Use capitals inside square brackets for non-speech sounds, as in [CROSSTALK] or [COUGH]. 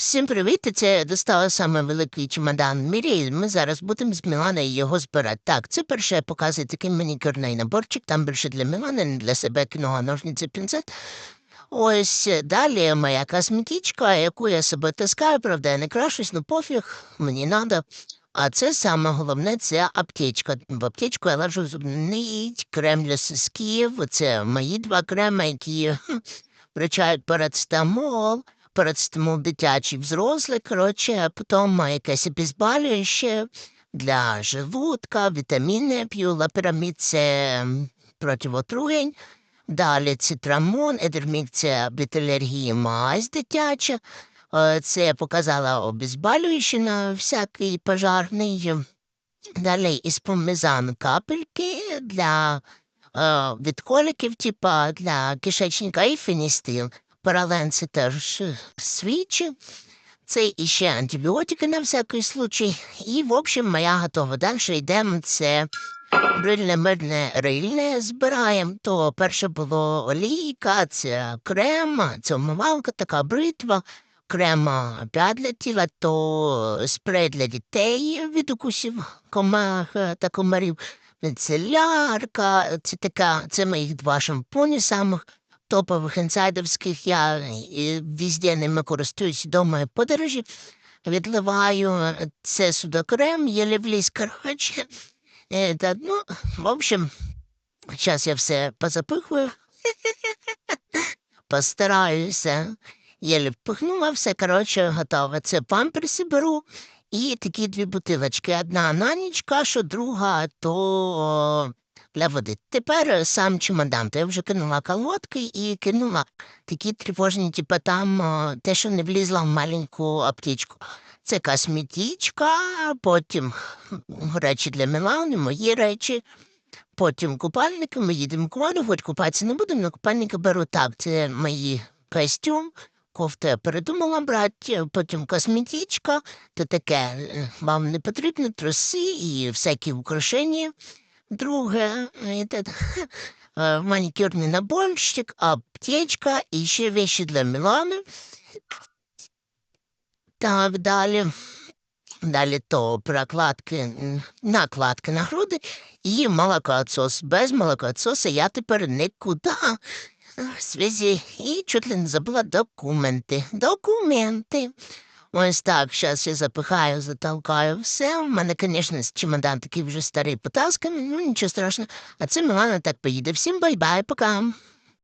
Всім привіт! Це достала саме великий чемодан мірі, ми зараз будемо з Міланою його збирати. Так, це перше я показую такий манікюрний наборчик, там більше для Мілани, не для себе кіно, ножниці, пінцет. Ось е, далі моя косметичка, яку я себе таскаю, правда, я не крашусь, ну пофіг, мені надо. А це саме головне це аптечка. В аптечку я ложу зубну нить, крем для сосків. Це мої два креми, які вручають парацетамол, парацетамол дитячий, взрослий, коротше, потім якесь обезболююче для желудка, вітаміни п'ю, лапірамід це м, проти отруєнь. Далі цитрамон, едермік це від алергії мазь дитяча. Е, Це я показала обезболююче на всякий пожарний. Далі із помезан капельки для е, від коликів, типа для кишечника і феністил. Парален це теж свічі. Це іще антибіотики на всякий случай. І, в общем, моя готова. Далі йдемо. Це брильне мирне рильне збираємо. То перше було олійка, це крем, це умивалка, така бритва, крем опять для тіла, то спрей для дітей від укусів комах е, та комарів. Це лярка, це така, це моїх два шампуні самих топових інсайдерських. Я е, везде ними користуюсь вдома і подорожі. Відливаю е, це судокрем, єлі вліз, коротше. Е, Та, ну, в общем, зараз я все позапихую. [LAUGHS] Постараюся. Єлі впихнула, все, коротше, готове. Це памперси беру і такі дві бутилочки. Одна на ніч кашу, друга то для води. Тепер е, сам чемодан. Я вже кинула колодки і кинула такі тривожні, типу там те, що не влізла в маленьку аптечку. Це косметичка, потім речі для Мілани, мої речі. Потім купальники, ми їдемо в воду, хоч купатися не будемо, але купальники беру так. Це мої костюм, кофту я передумала брати, потім косметичка, то таке е, вам не потрібно труси і всякі украшення. Друге, е, те- е, манікюрний наборчик, аптечка і ще вещи для Мілани. Так, далі. Далі то прокладки, накладки на груди і молокоотсос. Без молокоотсоса я тепер нікуди. В зв'язі і чуть ли не забула документи. Документи. Ось так, зараз я запихаю, затолкаю все. У мене, звісно, чемодан такий вже старий потасканий, ну нічого страшного. А це Милана так поїде. Всім бай-бай, пока.